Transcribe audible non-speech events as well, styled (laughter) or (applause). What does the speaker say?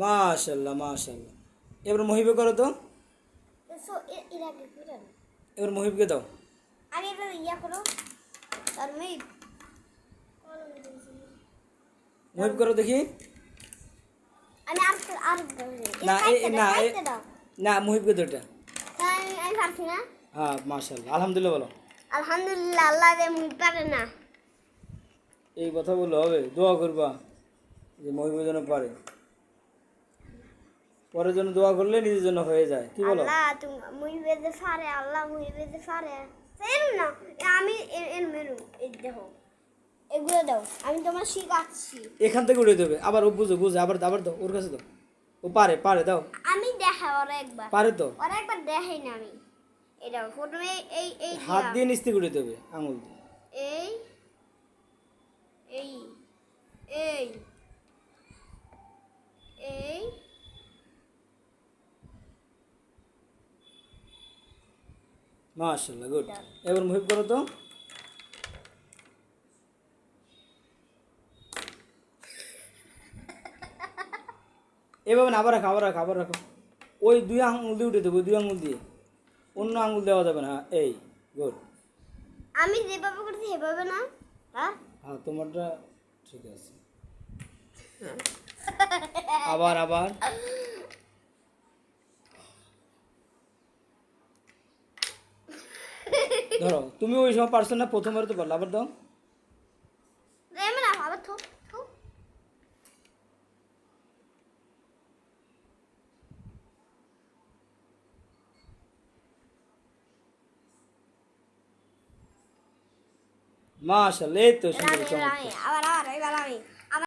মাশাল্লাহ মাশাল্লাহ এবার মহিবে করো তো। এবার মহিবকে দাও। আগে এবার ইয়া করো আর মেয়ে মহিব করো দেখি। আমি আর আর না, না, না মহিবকে দাও এটা। তাই আমি পারছি না। হ্যাঁ মাশাল্লাহ আলহামদুলিল্লাহ বলো। আলহামদুলিল্লাহ আল্লাহ যে মুখ পারে না। এই কথা বললে হবে দোয়া করবা যে মহিবের জন্য পারে। পরের জন্য দোয়া করলে নিজের জন্য হয়ে যায়। কি বলো? আল্লাহ তুমি মুই পারে আল্লাহ মুই সেম না আমি এর মেরু এই এগুলো দাও আমি তোমার শিখাচ্ছি। এখান থেকে উঠে দেবে। আবার ও বুঝো বুঝো আবার আবার দাও ওর কাছে দাও। ও পারে পারে দাও। আমি দেখা ওরা একবার। পারে তো? ওরা একবার দেখাই না আমি। এটা প্রথমে এই এই হাত দিয়ে থেকে উঠে দেবে আঙুল দিয়ে। এই এই এই মাশাল্লাহ গুড এবার মহিব করো তো। এভাবে না আবার রাখো আবার রাখো আবার রাখো। ওই দুই আঙুল দিয়ে উঠে দেবো দুই আঙুল দিয়ে। অন্য আঙুল দেওয়া যাবে না হ্যাঁ, এই গুড আমি যেভাবে করছি সেভাবে না হ্যাঁ? হ্যাঁ তোমারটা ঠিক আছে। আবার আবার। (laughs) ধরো তুমি ওই সময় পারছ না প্রথমবার তো পারল আবার দাও। এমন না আবার থো থো। মাশাল্লাহ এই তো সুন্দর চমৎকার। আবার আবার এবার আমি।